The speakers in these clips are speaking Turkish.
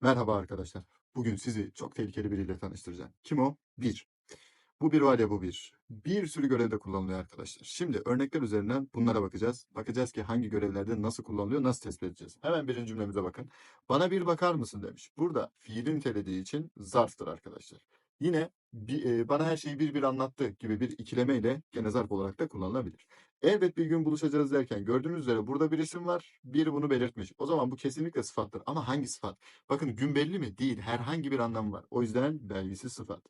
Merhaba arkadaşlar. Bugün sizi çok tehlikeli biriyle tanıştıracağım. Kim o? Bir. Bu bir var ya bu bir. Bir sürü görevde kullanılıyor arkadaşlar. Şimdi örnekler üzerinden bunlara bakacağız. Bakacağız ki hangi görevlerde nasıl kullanılıyor, nasıl tespit edeceğiz. Hemen birinci cümlemize bakın. Bana bir bakar mısın demiş. Burada fiili nitelediği için zarftır arkadaşlar. Yine bir, e, bana her şeyi bir bir anlattı gibi bir ikilemeyle gene zarf olarak da kullanılabilir. Elbet bir gün buluşacağız derken gördüğünüz üzere burada bir isim var. Biri bunu belirtmiş. O zaman bu kesinlikle sıfattır. Ama hangi sıfat? Bakın gün belli mi? Değil. Herhangi bir anlamı var. O yüzden belgisiz sıfat.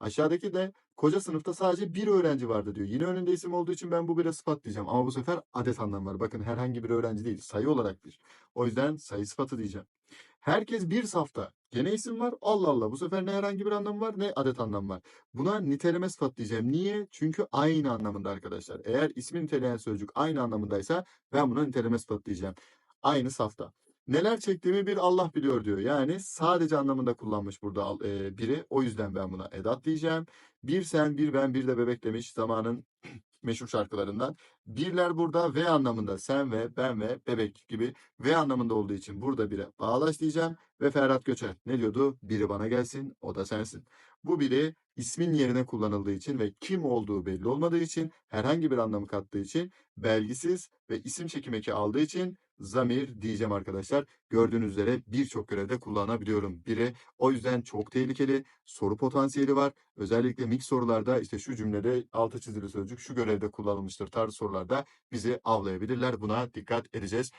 Aşağıdaki de koca sınıfta sadece bir öğrenci vardı diyor. Yine önünde isim olduğu için ben bu bire sıfat diyeceğim. Ama bu sefer adet anlamı var. Bakın herhangi bir öğrenci değil. Sayı olarak bir. O yüzden sayı sıfatı diyeceğim. Herkes bir safta. Gene isim var. Allah Allah. Bu sefer ne herhangi bir anlamı var ne adet anlamı var. Buna niteleme sıfat diyeceğim. Niye? Çünkü aynı anlamında arkadaşlar. Eğer ismi niteleyen sözcük aynı anlamındaysa ben buna niteleme sıfat diyeceğim. Aynı safta. Neler çektiğimi bir Allah biliyor diyor. Yani sadece anlamında kullanmış burada biri. O yüzden ben buna edat diyeceğim. Bir sen, bir ben, bir de bebek demiş zamanın meşhur şarkılarından. Birler burada ve anlamında sen ve ben ve bebek gibi ve anlamında olduğu için burada bire bağlaç diyeceğim ve Ferhat Göçer ne diyordu? Biri bana gelsin o da sensin. Bu biri ismin yerine kullanıldığı için ve kim olduğu belli olmadığı için herhangi bir anlamı kattığı için belgisiz ve isim çekim eki aldığı için zamir diyeceğim arkadaşlar. Gördüğünüz üzere birçok görevde kullanabiliyorum biri. O yüzden çok tehlikeli. Soru potansiyeli var. Özellikle mix sorularda işte şu cümlede altı çizili sözcük şu görevde kullanılmıştır tarzı sorularda bizi avlayabilirler. Buna dikkat edeceğiz.